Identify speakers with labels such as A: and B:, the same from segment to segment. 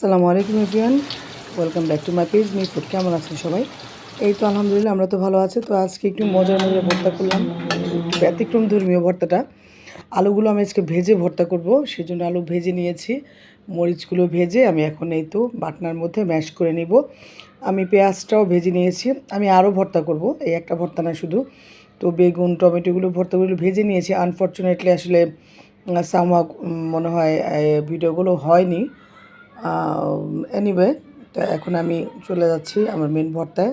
A: সালামু আলাইকুম everyone. Welcome back to my page, me food. কেমন আছেন সবাই? এই তো আলহামদুলিল্লাহ, আমরা তো ভালো আছি। তো আজকে একটু মজার মজার ভর্তা করলাম। ব্যতিক্রম ধর্মীয় ভর্তাটা। আলুগুলো আমি আজকে ভেজে ভর্তা করব। সেই জন্য আলু ভেজে নিয়েছি। মরিচগুলো ভেজে আমি এখন এই তো বাটনার মধ্যে ম্যাশ করে নিব। আমি পেঁয়াজটাও ভেজে নিয়েছি। আমি আরও ভর্তা করব। এই একটা ভর্তা না শুধু। তো বেগুন, টমেটোগুলো ভর্তাগুলো ভেজে নিয়েছি। আনফর্চুনেটলি আসলে সামা মনে হয় ভিডিওগুলো হয়নি। এনিওয়ে তো এখন আমি চলে যাচ্ছি আমার মেন ভর্তায়।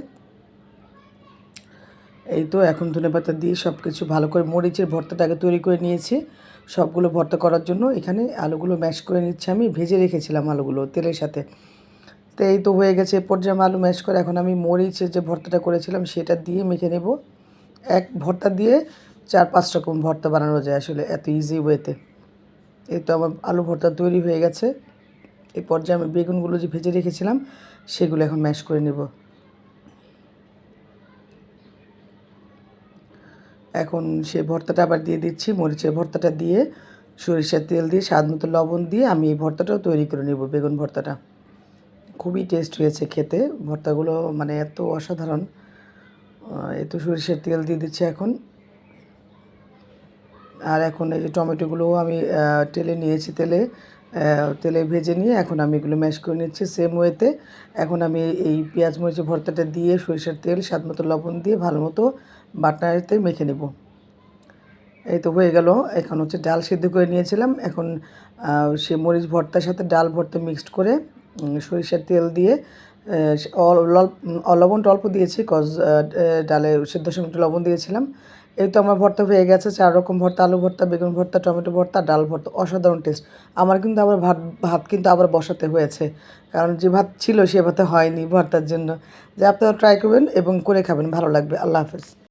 A: এই তো এখন ধনে পাতা দিয়ে সব কিছু ভালো করে মরিচের ভর্তাটাকে তৈরি করে নিয়েছি। সবগুলো ভর্তা করার জন্য এখানে আলুগুলো ম্যাশ করে নিচ্ছি আমি। ভেজে রেখেছিলাম আলুগুলো তেলের সাথে। তো এই তো হয়ে গেছে পর্যায়ে আলু ম্যাশ করে এখন আমি মরিচের যে ভর্তাটা করেছিলাম সেটা দিয়ে মেখে নেব। এক ভর্তা দিয়ে চার পাঁচ রকম ভর্তা বানানো যায় আসলে এত ইজি ওয়েতে এই তো আমার আলু ভর্তা তৈরি হয়ে গেছে। এই পর্যায়ে আমি বেগুনগুলো যে ভেজে রেখেছিলাম, সেগুলো এখন ম্যাশ করে নেব। এখন সে ভর্তাটা আবার দিয়ে দিচ্ছি, মরিচের ভর্তাটা দিয়ে, সরিষার তেল দিয়ে, স্বাদ মতো লবণ দিয়ে আমি এই ভর্তাটাও তৈরি করে নেব, বেগুন ভর্তাটা। খুবই টেস্ট হয়েছে খেতে, ভর্তাগুলো মানে এত অসাধারণ। এত সরিষার তেল দিয়ে দিচ্ছি এখন। আর এখন এই যে টমেটোগুলোও আমি তেলে নিয়েছি তেলে তেলে ভেজে নিয়ে এখন আমি এগুলো ম্যাশ করে নিচ্ছি সেম ওয়েতে এখন আমি এই পেঁয়াজ মরিচের ভর্তাটা দিয়ে সরিষার তেল, স্বাদ মতো লবণ দিয়ে ভালো মতো বাটনাতে মেখে নেব। এই তো হয়ে গেল। এখন হচ্ছে ডাল সিদ্ধ করে নিয়েছিলাম। এখন সে মরিচ ভর্তার সাথে ডাল ভর্তা মিক্সড করে সরিষার তেল দিয়ে লবণটা অল্প দিয়েছি কজ ডালে সিদ্ধ সময় লবণ দিয়েছিলাম। এই তো আমার ভর্তা হয়ে গেছে, চার রকম ভর্তা, আলু ভর্তা, বেগুন ভর্তা, টমেটো ভর্তা, ডাল ভর্তা, অসাধারণ টেস্ট আমার কিন্তু আবার ভাত ভাত কিন্তু আবার বসাতে হয়েছে, কারণ যে ভাত ছিল সে ভাতে হয়নি ভর্তার জন্য। যে আপনারা ট্রাই করবেন এবং করে খাবেন, ভালো লাগবে। আল্লাহ হাফেজ।